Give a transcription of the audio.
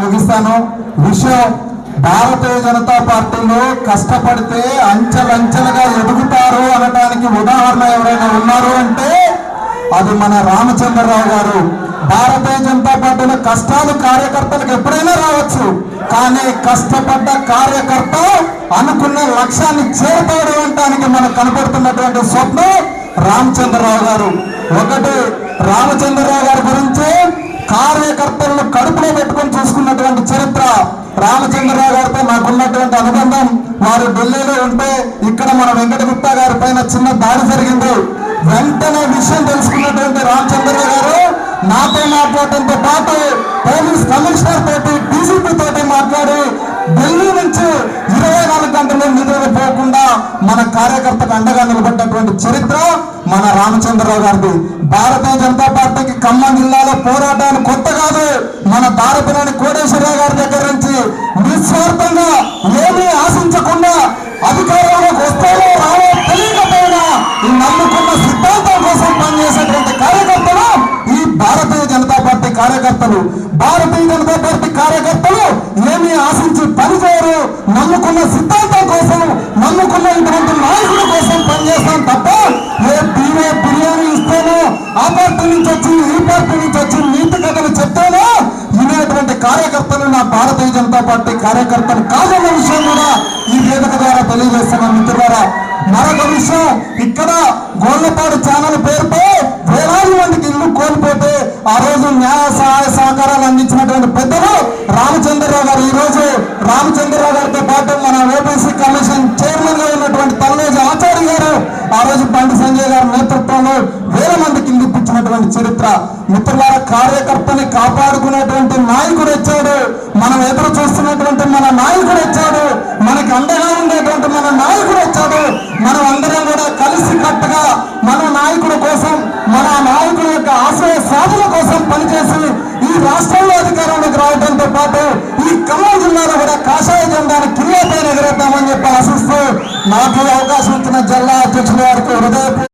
ముగిస్తాను విషయం భారతీయ జనతా పార్టీలో కష్టపడితే అంచెలంచెలుగా ఎదుగుతారు అనడానికి ఉదాహరణ ఎవరైనా ఉన్నారు అంటే అది మన రామచంద్రరావు గారు. భారతీయ జనతా పార్టీలో కష్టాలు కార్యకర్తలకు ఎప్పుడైనా రావచ్చు. కానీ కష్టపడ్డ కార్యకర్త అనుకున్న లక్ష్యాన్ని చేరుతాడు అనడానికి మనకు కనపడుతున్నటువంటి స్వప్నం రామచంద్రరావు గారు. ఒకటి రామచంద్రరావు గారు రామచంద్రరావు గారితో మాకున్నటువంటి అనుబంధం వారు ఢిల్లీలో ఉంటే ఇక్కడ మన వెంకట గుప్తా గారి పైన చిన్న దాడి జరిగింది. వెంటనే విషయం తెలుసుకున్నటువంటి రామచంద్రరావు గారు నాతో మాట్లాడటంతో పాటు పోలీస్ కమిషనర్ తోటి మన కార్యకర్తకు అండగా నిలబడ్డటువంటి చరిత్ర మన రామచంద్రరావు గారిది. భారతీయ జనతా పార్టీకి ఖమ్మం జిల్లాలో పోరాటాలు కొత్త కాదు. మన భారతనేని కోటేశ్వరరావు గారి దగ్గర నుంచి నిస్వార్థంగా ఏమీ ఆశించకుండా అధికారంలోకి వస్తారో రావో తెలియకపోయినా ఈ నమ్ముకున్న సిద్ధాంతం కోసం పనిచేసేటువంటి కార్యకర్తలు ఈ భారతీయ జనతా పార్టీ కార్యకర్తలు. భారతీయ జనతా పార్టీ కార్యకర్తలు ఏమీ ఆశించి పనిచేయరు. నమ్ముకున్న సిద్ధాంతం కోసం చేస్తాం తప్ప ఏ బీవే బిర్యానీ ఇస్తేనో ఆ పార్టీ నుంచి వచ్చి ఈ పార్టీ నుంచి వచ్చి నీతి కథలు చెప్తేనో వినేటువంటి కార్యకర్తలు నా భారతీయ జనతా పార్టీ కార్యకర్తలు కాదన్న విషయం కూడా ఈ వేదిక ద్వారా తెలియజేస్తున్నాను మిత్రులారా మరొక విషయం ఇక్కడ గోళ్ళపాడు ఛానల్ పేరుతో వేలాది మందికి ఇల్లు కోల్పోతే ఆ రోజు న్యాయ సహాయ సహకారాలు అందించినటువంటి పెద్దలు రామచంద్ర గారు ఈ రోజు రామచంద్రరావు గారితో పాటు మన ఓబీసీ కమిషన్ చైర్మన్గా ఉన్నటువంటి తల్లేజీ ఆచార్య గారు ఆ రోజు బండి సంజయ్ గారి నేతృత్వంలో వేల మందికి చరిత్ర మిత్రులార కార్యకర్తని కాపాడుకునేటువంటి నాయకుడు వచ్చాడు. మనం ఎదురు చూస్తున్నటువంటి మన నాయకుడు వచ్చాడు. మనకి అండగా ఉండేటువంటి మన నాయకుడు వచ్చాడు. మనం అందరం కూడా కలిసి కట్టుగా మన నాయకుడు కోసం మన నాయకుడు యొక్క ఆశయ సాధన కోసం పనిచేసి ఈ రాష్ట్రంలో అధికారంలోకి రావడంతో పాటు ఈ ఖమ్మం జిల్లాలో కూడా కాషాయ జెండాను కింద పైన ఎగరేద్దామని చెప్పి ఆశిస్తూ నాకు అవకాశం ఇచ్చిన జిల్లా అధ్యక్షుల వారికి హృదయ